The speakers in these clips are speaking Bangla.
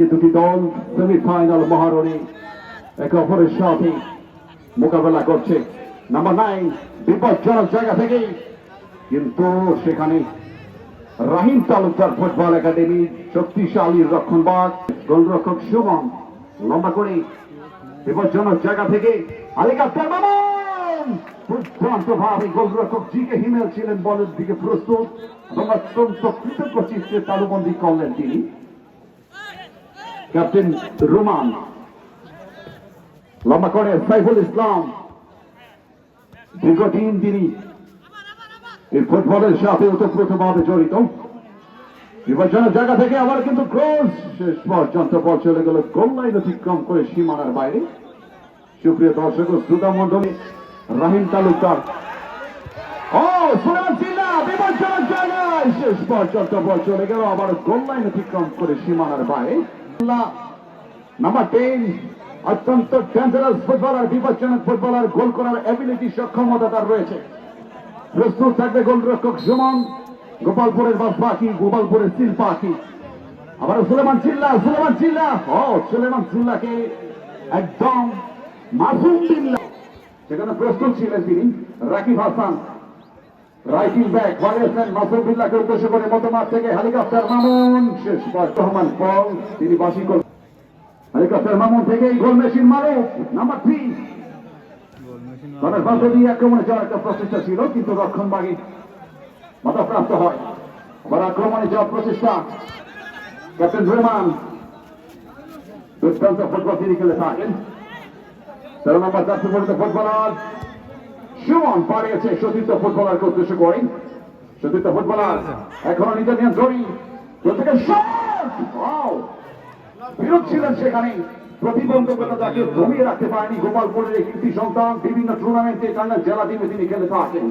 আজকে দুটি দল সেমিফাইনাল মহারণে। একে অপরের সাথে মোকাবেলা করছে। নাম্বার নাইন বিপজ্জনক জায়গা থেকে কিন্তু সেখানে রাহিম তালুকদার ফুটবল একাডেমি, শক্তিশালী রক্ষণবাগ, গোলরক্ষক সুমন, লম্বা করে বিপজ্জনক জায়গা থেকে আলিকা মামুন দুর্দান্ত ভাবে গোলরক্ষক জি কে হিমেল ছিলেন বলের দিকে প্রস্তুত এবং অত্যন্ত কৃতজ্ঞ চিত্রে তালুবন্দি করলেন তিনি। ক্যাপ্টেন রোমান। লম্বা করে সাইফুল ইসলাম। দীর্ঘদিন তিনি এই ফুটবলের সাথে ওতপ্রোতভাবে জড়িত। বিপজ্জনক জায়গা থেকে আবার কিন্তু ক্রস শেষ পর্যন্ত বল চলে গেল গোল লাইন অতিক্রম করে সীমানার বাইরে। সুপ্রিয় দর্শক ও শ্রোতা মন্ডলী রাহিম তালুকদার। ও সুলেমান চিল্লা বিপজ্জনক জায়গায়। শেষ পর্যন্ত বল চলে গেল, আবার গোল লাইন অতিক্রম করে সীমানার বাইরে। নাম্বার টেন অত্যন্ত ফুটবলার বিপজ্জনক ফুটবলার গোল করার অ্যাবিলিটি সক্ষমতা তার রয়েছে। প্রস্তুত থাকবে গোলরক্ষক সুমন, গোপালপুরের বাস পাখি, গোপালপুরের পাখি। আবার সুলেমান চিল্লা সুলেমান চিল্লা। ও, সুলেমান চিল্লাকে একদম মাসুম বিল্লা। সেখানে প্রস্তুত ছিলেন তিনি, রাকিব হাসান। রাইটিং ব্যাক বানিয়েছেন মাসুম বিল্লাকে উদ্দেশ্য করে মতমার থেকে হেলিকপ্টার মামুন। শেষ রহমান পল, তিনি বাসি করলেন হেলিকপ্টার মামুন থেকে এই goal machine Maruf number three. বাধ্য দিয়ে আক্রমণে যাওয়ার একটা প্রচেষ্টা ছিল, কিন্তু রক্ষণবাগী বাধাপ্রাপ্ত হয়। আবার আক্রমণে যাওয়ার প্রচেষ্টা। ক্যাপ্টেন রহমান দুর্দান্ত ফুটবল তিনি খেলে থাকেন। তেরো নম্বর চারশো ফুটবলার সুমন পাড়িয়েছে সতীর্থ ফুটবলারকে উদ্দেশ্য করে সতীর্থ ফুটবলার, এখনও নিজের নিয়ন্ত্রণী প্রত্যেকের শট ওয়াও বিরোধ ছিলেন সেখানে প্রতিবন্ধকতা তাকে দমিয়ে রাখতে পারেনি গোপালপুরের এই কৃতি সন্তান। বিভিন্ন টুর্নামেন্টে টাঙ্গাইল জেলা টিমে তিনি খেলে থাকেন।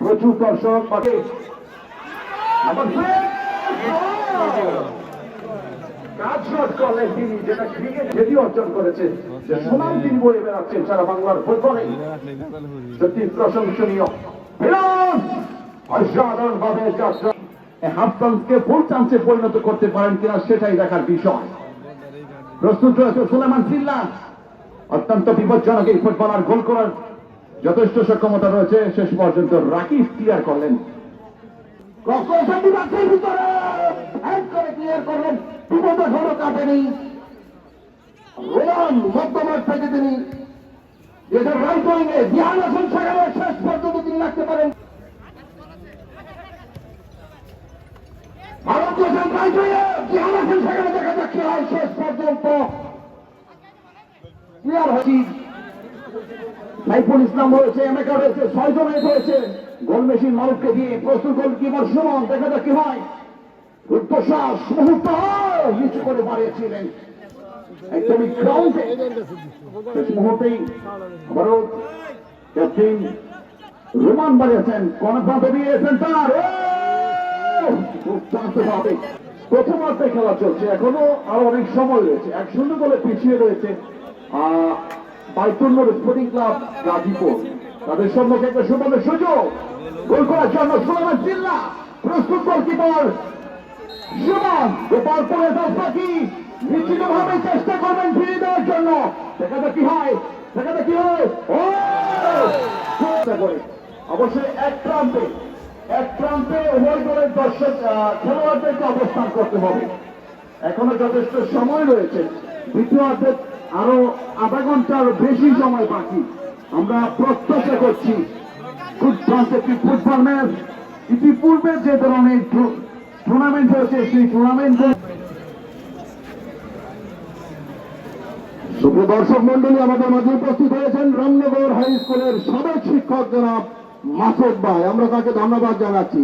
প্রচুর দর্শক আবার কাজ শট করলেন তিনি যেটা ক্রিকেট যেটি অর্জন করেছেন যে সুনাম তিনি বয়ে বেড়াচ্ছেন সারা বাংলার ফুটবলে। সত্যি প্রশংসনীয়। বিরাট অসাধারণ ভাবে যাত্রা ফুল চান্সে পরিণত করতে পারেন কিনা সেটাই দেখার বিষয়। প্রস্তুত রয়েছে সুলেমান সিল্লা। অত্যন্ত বিপজ্জনক এই ফুটবলার, গোল করার যথেষ্ট সক্ষমতা রয়েছে। শেষ পর্যন্ত রাকিব ক্লিয়ার করলেন। ক্লিয়ার করলেন। বিপদে ঘর কাটেনি রোমান মধ্যমাঠ থেকে তিনি যেটা রাইট উইংয়ে ধ্যান আসন সেখানে শেষ পর্যন্ত তিনি রাখতে পারেন। ভারতীয় আসন সেখানে দেখা হয় শেষ পর্যন্ত। ক্লিয়ার হচ্ছি সাইফুল ইসলাম রয়েছে রয়েছে ছয়জন রয়েছে গোল মেশিন দিয়ে প্রস্তুত গোল কিপার সুমন, দেখা যাক কি হয়। প্রথমার্ধে খেলা চলছে। এখনও আরও অনেক সময় রয়েছে। এক শূন্য গোলে পিছিয়ে রয়েছে বাইতুল্লুর স্পোর্টিং ক্লাব গাজীপুর। তাদের সম্মুখে একটা সুবর্ণ সুযোগ। গোল করার জন্য সুলেমান চিল্লা। প্রস্তুত গোলকিপার সুমন গোপালপুরের দর্শকই নিশ্চিত ভাবে চেষ্টা করবেন ফিরিয়ে দেওয়ার জন্য। দেখাতে কি হয়। দেখাতে কি হয়। ও! চেষ্টা করে। অবশ্যই এক প্রান্তে এক প্রান্তে উভয় দলের দর্শক খেলোয়াড়দেরকে অবস্থান করতে হবে। এখনও যথেষ্ট সময় রয়েছে। দ্বিতীয় অর্ধে আরও আধা ঘণ্টার বেশি সময় বাকি। আমরা প্রত্যাশা করছি। ফুটবল একটি ফুটবল ম্যাচ ইতিপূর্বে যে ধরনের টুর্নামেন্ট হয়েছে সেই টুর্নামেন্ট দর্শক মন্ডলী, আমাদের মাঝে উপস্থিত হয়েছেন রামনগর হাই স্কুলের সাবেক শিক্ষক জনাব মাসুদ ভাই। আমরা তাকে ধন্যবাদ জানাচ্ছি।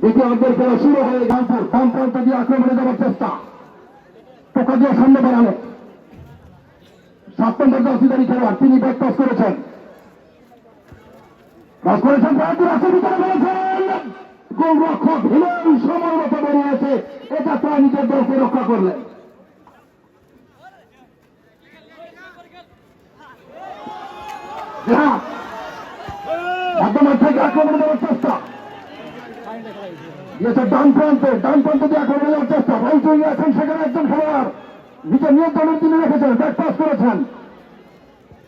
দ্বিতীয় অর্ধের খেলা শুরু হয়ে গানপুর প্রান্ত দিয়ে আক্রমণে যাওয়ার চেষ্টা। টোকা দিয়ে সামনে বাড়ানো। সাত নম্বর জার্সিদারি খেলোয়াড়, তিনি ব্যাক পাস করেছেন। নিজের আক্রমণ দেওয়ার চেষ্টা। দিয়েছে ডান প্রান্তে ডান প্রান্তে দিয়ে এখন যাওয়ার চেষ্টা। ভাইচুই আছেন সেখানে একজন খেলোয়াড়। নিচে নিয়ন্ত্রণের তিনি রেখেছেন ব্যাক পাস করেছেন।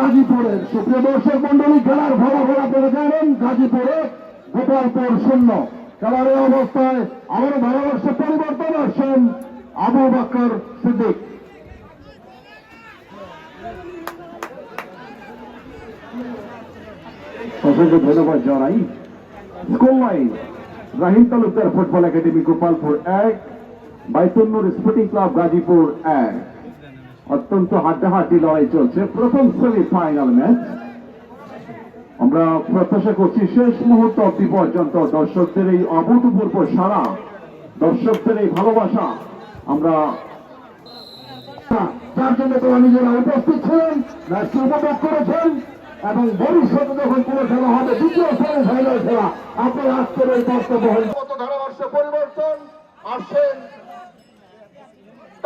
গাজীপুরের সুপ্রিয় দর্শক মন্ডলী খেলার ফলাফল আপনারা জানেন, গাজীপুরে গোপালপুর শূন্য। খেলার অবস্থায় আবারও ধারাবর্ষ পরিবর্তন আসছেন আবু বাকর সিদ্দিক। অসংখ্য ধন্যবাদ জানাই। School line Rahim Talukdar football academy Gopalpur এক, বাইতুন্নুর স্পোর্টিং ক্লাব গাজীপুর এক। অত্যন্ত হাড্ডাহাড্ডি লড়াই চলছে। প্রথম সেমি ফাইনাল ম্যাচ আমরা প্রত্যাশা করছি শেষ মুহূর্ত অব্দি পর্যন্ত দর্শকদের এই অভূতপূর্ব সারা দর্শকদের এই ভালোবাসা। আমরা যার জন্য তারা নিজেরা উপস্থিত ছিলেন ম্যাচটি উপভোগ করেছেন এবং ভবিষ্যতে যখন কোনো খেলা হবে, দ্বিতীয় ফাইনাল খেলা আজকের এই বক্তব্য কত ধারাবর্ষ পরিবর্তন আসছেন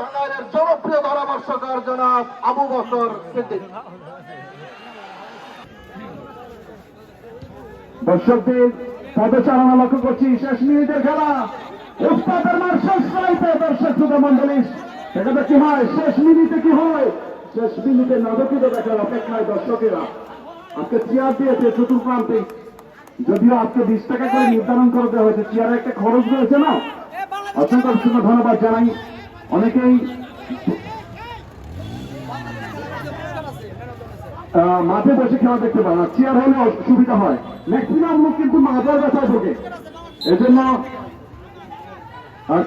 টাঙ্গাইলের জনপ্রিয় ধারাভাষ্যকার জনাব আবু সিদ্দিক। দর্শকদের লক্ষ্য করছি, শেষ মিনিটের খেলা। শেষ রাইতে দর্শক কি হয়, শেষ মিনিটে কি হয়। শেষ মিনিটে দেখার অপেক্ষায় দর্শকেরা আজকে চেয়ার দিয়েছে যদিও আজকে বিশ টাকা করে নির্ধারণ করে দেওয়া হয়েছে, চেয়ারে একটা খরচ রয়েছে না। অসংখ্য ধন্যবাদ জানাই। অনেকেই মাঠে বসে খেলা দেখতে পারে না। চেয়ার হলে সুবিধা হয়। ম্যাক্সিমাম লোক কিন্তু মাথার ব্যথায় ভোগে। এজন্য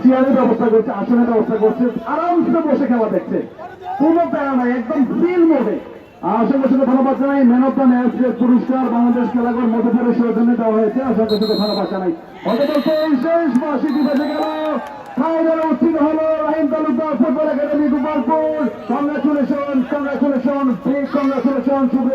চেয়ারের ব্যবস্থা করছে, আসনের ব্যবস্থা করছে, আরামসে বসে খেলা দেখছে। কোনো প্যারা নাই, একদম ফিল মোডে। অসংখ্য অসংখ্য ধন্যবাদ জানাই ম্যান অফ দ্য ম্যাচ যে পুরস্কার বাংলাদেশ খেলাঘর মধ্যপুরের সৌজন্যে দেওয়া হয়েছে অসংখ্য অসংখ্য ধন্যবাদ জানাই অতপর এই শেষ মাসিটি বেজে গেল। ফাইনালে উত্তীর্ণ হলো Rahim Talukdar football academy Gopalpur. Congratulation congratulation please congratulation Shubho